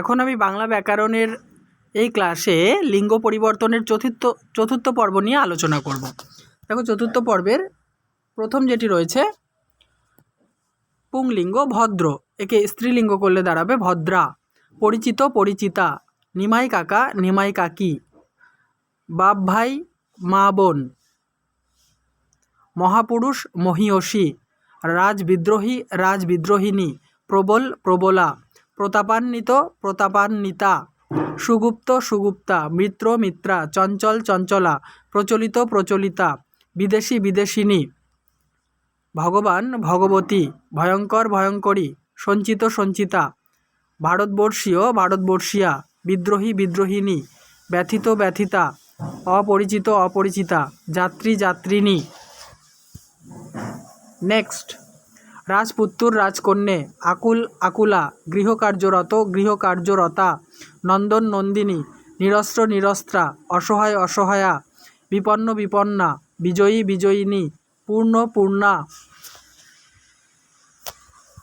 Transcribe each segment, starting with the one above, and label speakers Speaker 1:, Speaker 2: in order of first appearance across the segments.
Speaker 1: এখন আমি বাংলা ব্যাকরণের এই ক্লাসে লিঙ্গ পরিবর্তনের চতুর্থ চতুর্থ পর্ব নিয়ে আলোচনা করব। দেখো চতুর্থ পর্বের প্রথম যেটি রয়েছে, পুংলিঙ্গ ভদ্র, একে স্ত্রীলিঙ্গ করলে দাঁড়াবে ভদ্রা, পরিচিত পরিচিতা, নিমাই কাকা, নিমাই কাকি, বাপ ভাই, মা বোন, মহাপুরুষ, মহীয়সী রাজবিদ্রোহী রাজবিদ্রোহিণী প্রবল প্রবলা। প্রতাপান্বিত, প্রতাপান্বিতা, সুগুপ্ত, সুগুপ্তা, মিত্র, মিত্রা, চঞ্চল, চঞ্চলা, প্রচলিত, প্রচলিতা, বিদেশি, বিদেশিনী, ভগবান, ভগবতী, ভয়ঙ্কর, ভয়ঙ্করী, সঞ্চিত, সঞ্চিতা, ভারতবর্ষীয়, ভারতবর্ষীয়া, বিদ্রোহী, বিদ্রোহিণী, ব্যথিত, ব্যথিতা, অপরিচিত, অপরিচিতা, যাত্রী যাত্রিনী নেক্সট রাজপুত্তুর রাজকন্যে আকুল আকুলা, গৃহকার্যরত গৃহকার্যরতা, নন্দন নন্দিনী, নিরস্ত্র নিরস্ত্রা, অসহায় অসহায়া, বিপন্ন বিপন্না, বিজয়ী বিজয়িনী, পূর্ণ পূর্ণা।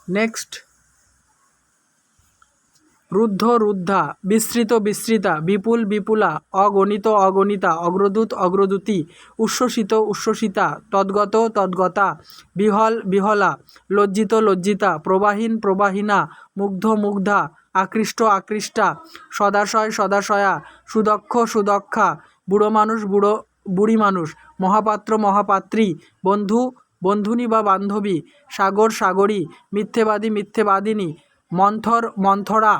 Speaker 1: নেক্সট রুদ্ধ, রুদ্ধা, বিস্তৃত, বিস্তৃতা, বিপুল, বিপুলা, অগণিত, অগণিতা, অগ্রদূত, অগ্রদূতী, উচ্ছ্বসিত, উচ্ছ্বসিতা, তদ্গত, তদ্গতা, বিহল, বিহলা, লজ্জিত, লজ্জিতা, প্রবাহীন, প্রবাহিনা, মুগ্ধ, মুগ্ধা, আকৃষ্ট, আকৃষ্টা, সদাশয়, সদাশয়া, সুদক্ষ, সুদক্ষা, বুড়ো মানুষ, বুড়ো, বুড়ি মানুষ, মহাপাত্র, মহাপাত্রী, বন্ধু, বন্ধুনী বা বান্ধবী, সাগর, সাগরী, মিথ্যেবাদী, মিথ্যেবাদিনী মন্থর, মন্থরা।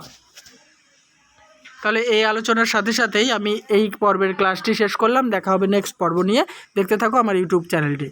Speaker 1: তাহলে এই আলোচনার সাথে সাথেই আমি এই পর্বের ক্লাসটি শেষ করলাম। দেখা হবে নেক্সট পর্ব নিয়ে। দেখতে থাকো আমার ইউটিউব চ্যানেলটি